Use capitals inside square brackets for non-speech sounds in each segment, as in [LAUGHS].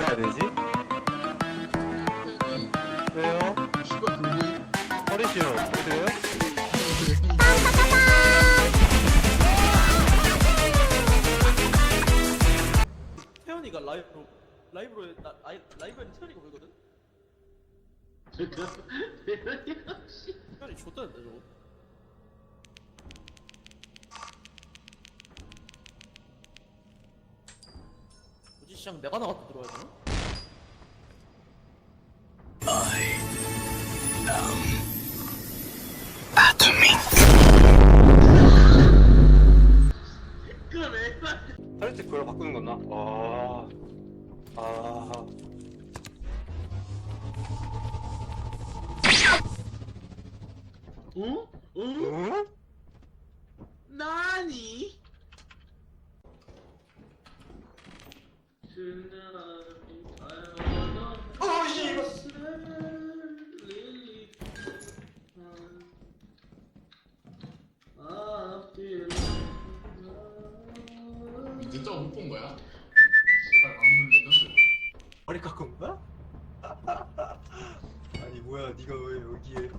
해야 되지? 왜요? 씨발 불보이 버리시오. 어디래요? 태연이가 라이브로 라이브로 나 아이, 라이브에는 태연이가 보이거든? [LAUGHS] 태연이 좆다는데 저거 시장 내가 나갔다 들어야 되나? 그래 할때 그걸 바꾸는 거나? 아. 아. 응? 응? 응? 나니? 진짜 못 본 거야? 레전드 머리 깎은 거야? [LAUGHS] 아니 뭐야 네가 왜 여기에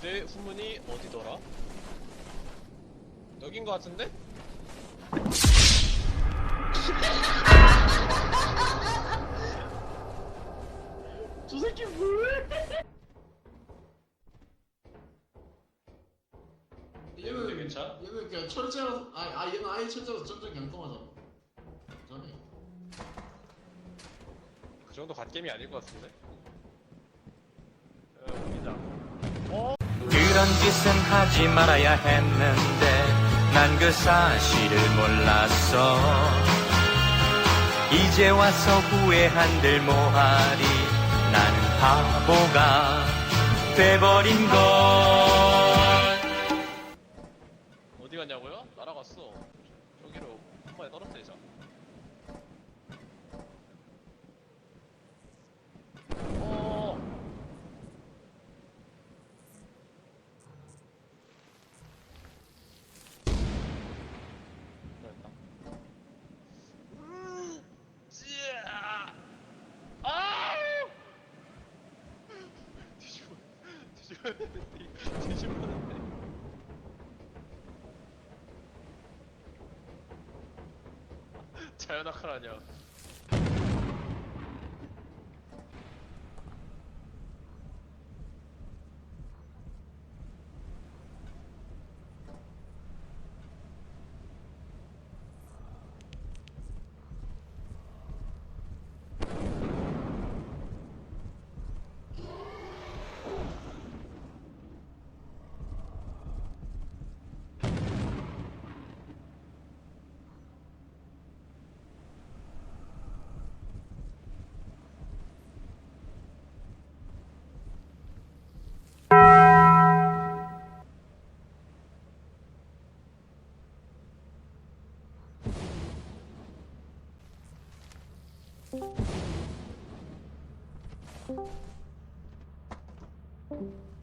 내 후문이 어디더라? 여긴 거 같은데? [LAUGHS] 저 새끼 뭐해? 얘는 괜찮아? 얘는 그냥 철저라서 아, 아 얘는 아예 철저라서 점점 경통하잖아 전에 그 정도 갓겜이 아닐 것 같은데? 어, 여기다 그런 짓은 하지 말아야 했는데 난 그 사실을 몰랐어. 이제 와서 후회한들 뭐하리 나는 바보가 돼버린 걸. 어디 갔냐고요? 날아갔어. 저기로 한 번에 떨어뜨리자 어 됐다 음, 찌야. 아우! 뒤집어 뒤집어 뒤집어는데 자연악화라냐 Thank you.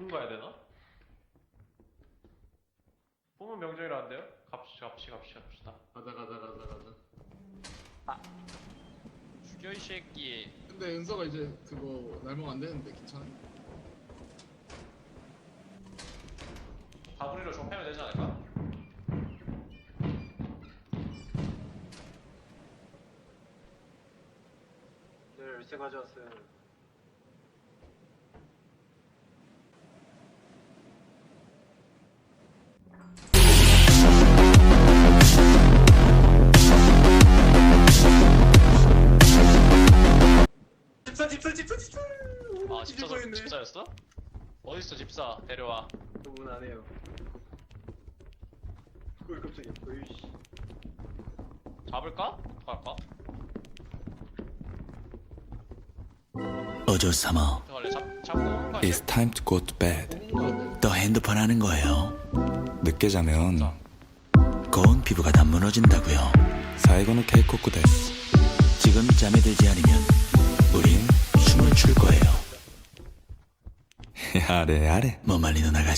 숨은 가야 되나? 뿜은 명절이라는데요? 갑시다 갑시다 갑시다 갑시다 가자 가자 가자 가자 죽여 이 새끼 근데 은서가 이제 그거 날먹 안 되는데 괜찮아? 바구니로 좀 패면 되지 않을까? 네, 열쇠 가져왔어요. 아 집사 집사였어? 어딨어 집사 데려와 너무 나네요. 왜 갑자기? 으이씨. 잡을까? 갈까? 어조 삼아? 잡, 잡고? It's time to go to bed. 또 핸드폰 하는 거예요 늦게 자면 고운 피부가 다 무너진다고요 사이고는 케이코쿠 데스. 지금 잠에 들지 않으면 우린 춤을 출 거예요 야래 야래 뭐 말리는 아가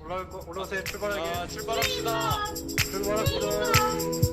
올라갈 거 올라오세요. 출발하게. 자 출발합시다. 출발합시다.